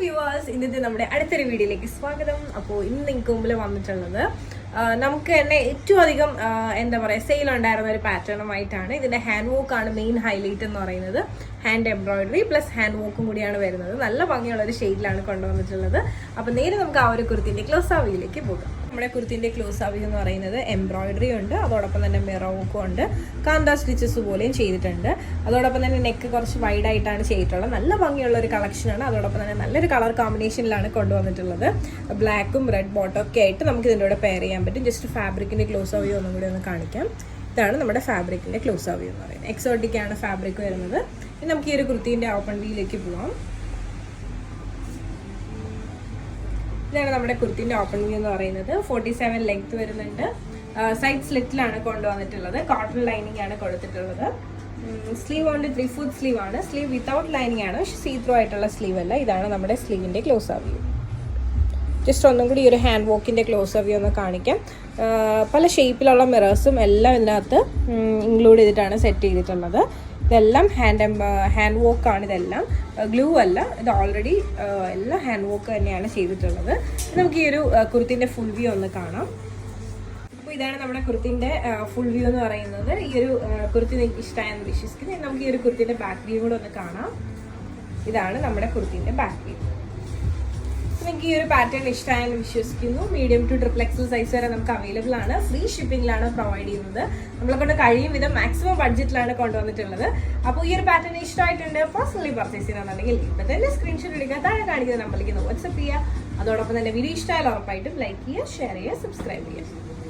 Viewers ഇന്നത്തെ നമ്മുടെ അടുത്തൊരു വീഡിയോയിലേക്ക് സ്വാഗതം. അപ്പോൾ ഇന്ന് നിങ്ങൾക്ക് മുമ്പിൽ വന്നിട്ടുള്ളത് ആ, നമുക്ക് തന്നെ ഏറ്റവും അധികം എന്താ പറയുക സെയിൽ ഉണ്ടായിരുന്ന ഒരു പാറ്റേണുമായിട്ടാണ് ഇതിന്റെ ഹാൻഡ് വർക്ക് ആണ് മെയിൻ ഹൈലൈറ്റ് എന്ന് പറയുന്നത്. ഹാൻഡ് എംബ്രോയിഡറി പ്ലസ് ഹാൻഡ് വർക്കും കൂടിയാണ് വരുന്നത്. നല്ല ഭംഗിയുള്ള ഒരു ഷെയ്ഡിലാണ് കൊണ്ടുവന്നിട്ടുള്ളത്. അപ്പോൾ നേരെ നമുക്ക് ആ ഒരു കുർത്തിന്റെ ക്ലോസ് ആവിയിലേക്ക് പോകാം. നമ്മുടെ കുർത്തിന്റെ ക്ലോസ് ആവി എന്ന് പറയുന്നത് എംബ്രോയിഡറി ഉണ്ട്. അതോടൊപ്പം തന്നെ മിറർ ഉണ്ട്. കാന്ത സ്റ്റിച്ചസ് പോലെയും ചെയ്തിട്ടുണ്ട്. അതോടൊപ്പം തന്നെ നെക്ക് കുറച്ച് വൈഡ് ആയിട്ടാണ് ചെയ്തിട്ടുള്ളത്. നല്ല ഭംഗിയുള്ള ഒരു കളക്ഷനാണ് അതോടൊപ്പം തന്നെ നല്ലൊരു കളർ കോമ്പിനേഷനിലാണ് കൊണ്ടുവന്നിട്ടുള്ളത്. ബ്ലാക്കും റെഡ് ബോട്ടോ ഒക്കെ ആയിട്ട് നമുക്ക് ഇതിന്റെ കൂടെ പെയർ ചെയ്യാൻ പറ്റും. ജസ്റ്റ് ഫാബ്രിക്കിന്റെ ക്ലോസ് ആവി ഒന്നും കൂടി ഒന്ന് കാണിക്കാം. ഇതാണ് നമ്മുടെ ഫാബ്രിക്കിന്റെ ക്ലോസ് ആവി എന്ന് പറയുന്നത്. എക്സോട്ടിക്കാണ് ഫാബ്രിക് വരുന്നത്. നമുക്ക് ഈ ഒരു കുർത്തീന്റെ ഓപ്പൺ വീലേക്ക് പോവാം. ഇതാണ് നമ്മുടെ കുർത്തിന്റെ ഓപ്പൺ വ്യൂ എന്ന് പറയുന്നത്. ഫോർട്ടി സെവൻ ലെങ്ത് വരുന്നുണ്ട് സൈഡ് സ്ലിറ്റിലാണ് കൊണ്ടുവന്നിട്ടുള്ളത്. കോട്ടൺ ലൈനിങ് ആണ് കൊടുത്തിട്ടുള്ളത്. സ്ലീവ് ഉണ്ട് ത്രീ ഫുഡ് സ്ലീവ് ആണ്. സ്ലീവ് വിത്തൗട്ട് ലൈനിങ് ആണ്. സീ ത്രൂ ആയിട്ടുള്ള സ്ലീവ് അല്ല. ഇതാണ് നമ്മുടെ സ്ലീവിന്റെ ക്ലോസ് ആ വ്യൂ ജസ്റ്റ് ഒന്നും കൂടി ഈ ഒരു ഹാൻഡ് വോക്കിന്റെ ക്ലോസ് വ്യൂ ഒന്ന് കാണിക്കാം. പല ഷേപ്പിലുള്ള മിറേഴ്സും എല്ലാം ഇതിനകത്ത് ഇൻക്ലൂഡ് ചെയ്തിട്ടാണ് സെറ്റ് ചെയ്തിട്ടുള്ളത്. ഇതെല്ലാം ഹാൻഡ് ഹാൻഡ് വോക്കാണ് ഇതെല്ലാം. ഗ്ലൂ അല്ല ഇത് ഓൾറെഡി എല്ലാം ഹാൻഡ് വോക്ക് തന്നെയാണ് ചെയ്തിട്ടുള്ളത്. നമുക്ക് ഈ ഒരു കുർത്തിന്റെ ഫുൾ വ്യൂ ഒന്ന് കാണാം. ഇതാണ് നമ്മുടെ കുർത്തിന്റെ ഫുൾ വ്യൂ എന്ന് പറയുന്നത്. ഈ ഒരു കുർത്തി നിങ്ങൾക്ക് ഇഷ്ടമായെന്ന് വിശ്വസിക്കുന്നു. നമുക്ക് ഈ ഒരു കുർത്തിന്റെ ബാക്ക് വ്യൂ കൂടെ ഒന്ന് കാണാം. ഇതാണ് നമ്മുടെ കുർത്തിന്റെ ബാക്ക് വ്യൂ നിങ്ങൾക്ക് ഈ ഒരു പാറ്റേൺ ഇഷ്ടമായെന്ന് വിശ്വസിക്കുന്നു. Medium to triple XL size വരെ നമുക്ക് അവൈലബിൾ ആണ്. ഫ്രീ ഷിപ്പിംഗിലാണ് പ്രൊവൈഡ് ചെയ്യുന്നത്. നമ്മളെ കൊണ്ട് കഴിയും വിധം മാക്സിമം ബഡ്ജറ്റിലാണ് കൊണ്ടുവന്നിട്ടുള്ളത്. അപ്പോൾ ഈ ഒരു പാറ്റേൺ ഇഷ്ടമായിട്ടുണ്ട് പേഴ്സണലി പർച്ചേസ് ചെയ്യണമെന്നുണ്ടെങ്കിൽ ഇപ്പം തന്നെ സ്ക്രീൻഷോട്ട് എടുക്കുക താഴെ കാണിക്കുന്ന നമ്പറിലേക്ക് വാട്സപ്പ് ചെയ്യുക. അതോടൊപ്പം തന്നെ വീഡിയോ ഇഷ്ടമായാലും ഉറപ്പായിട്ടും ലൈക്ക് ചെയ്യുക ഷെയർ ചെയ്യുക സബ്സ്ക്രൈബ് ചെയ്യുക.